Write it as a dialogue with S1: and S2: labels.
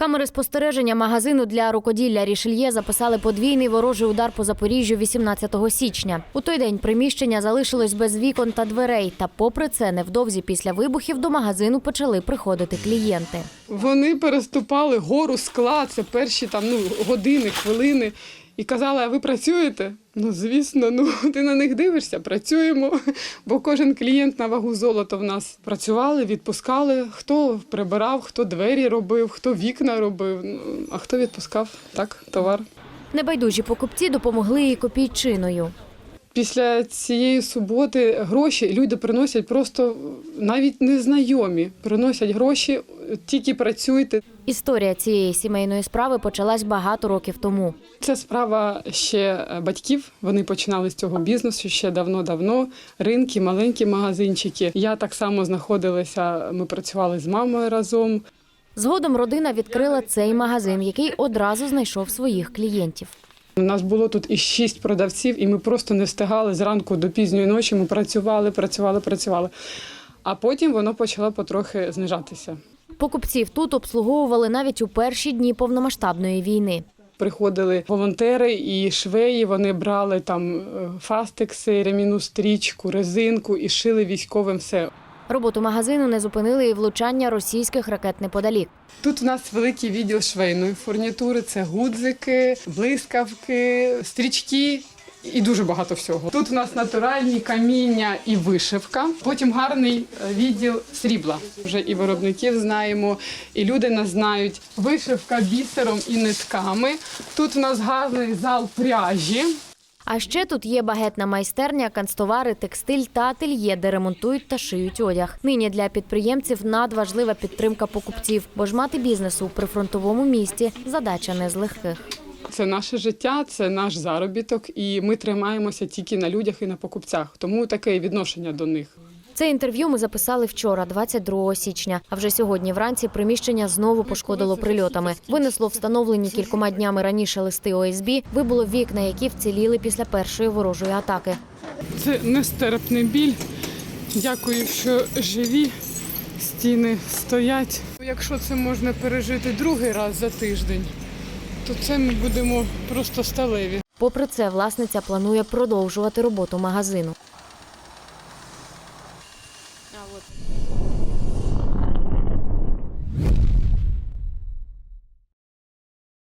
S1: Камери спостереження магазину для рукоділля Рішельє записали подвійний ворожий удар по Запоріжжю 18 січня. У той день приміщення залишилось без вікон та дверей. Та, попри це, невдовзі після вибухів до магазину почали приходити клієнти.
S2: Вони переступали гору скла, це перші там ну, години, хвилини. І казали, а ви працюєте? Ну, звісно, ну ти на них дивишся, працюємо. Бо кожен клієнт на вагу золота в нас працювали, відпускали. Хто прибирав, хто двері робив, хто вікна робив, ну, а хто відпускав так, товар.
S1: Небайдужі покупці допомогли їй копійчиною.
S2: Після цієї суботи гроші люди приносять просто навіть незнайомі. Приносять гроші, тільки працюйте.
S1: Історія цієї сімейної справи почалась багато років тому.
S2: Це справа ще батьків. Вони починали з цього бізнесу ще давно-давно. Ринки, маленькі магазинчики. Я так само знаходилася. Ми працювали з мамою разом.
S1: Згодом родина відкрила цей магазин, який одразу знайшов своїх клієнтів.
S2: У нас було тут і шість продавців, і ми просто не встигали зранку до пізньої ночі. Ми працювали, працювали, працювали. А потім воно почало потрохи знижатися.
S1: Покупців тут обслуговували навіть у перші дні повномасштабної війни.
S2: Приходили волонтери і швеї. Вони брали там е, фастекси, ремінну стрічку, резинку і шили військовим все.
S1: Роботу магазину не зупинили і влучання російських ракет неподалік.
S2: Тут у нас великий відділ швейної фурнітури. Це гудзики, блискавки, стрічки. І дуже багато всього. Тут у нас натуральні каміння і вишивка. Потім гарний е, відділ срібла. Вже і виробників знаємо, і люди нас знають. Вишивка бісером і нитками. Тут у нас гарний зал пряжі.
S1: А ще тут є багетна майстерня, канцтовари, текстиль та ательє, де ремонтують та шиють одяг. Нині для підприємців надважлива підтримка покупців, бо ж мати бізнесу у прифронтовому місті задача не з легких.
S2: Це наше життя, це наш заробіток, і ми тримаємося тільки на людях і на покупцях. Тому таке відношення до них.
S1: Це інтерв'ю ми записали вчора, 22 січня. А вже сьогодні вранці приміщення знову пошкодило прильотами. Винесло встановлені кількома днями раніше листи ОСБ, вибуло вікна, які вціліли після першої ворожої атаки.
S2: Це нестерпний біль. Дякую, що живі. Стіни стоять. Якщо це можна пережити другий раз за тиждень, то це ми будемо просто сталеві.
S1: Попри це, власниця планує продовжувати роботу магазину.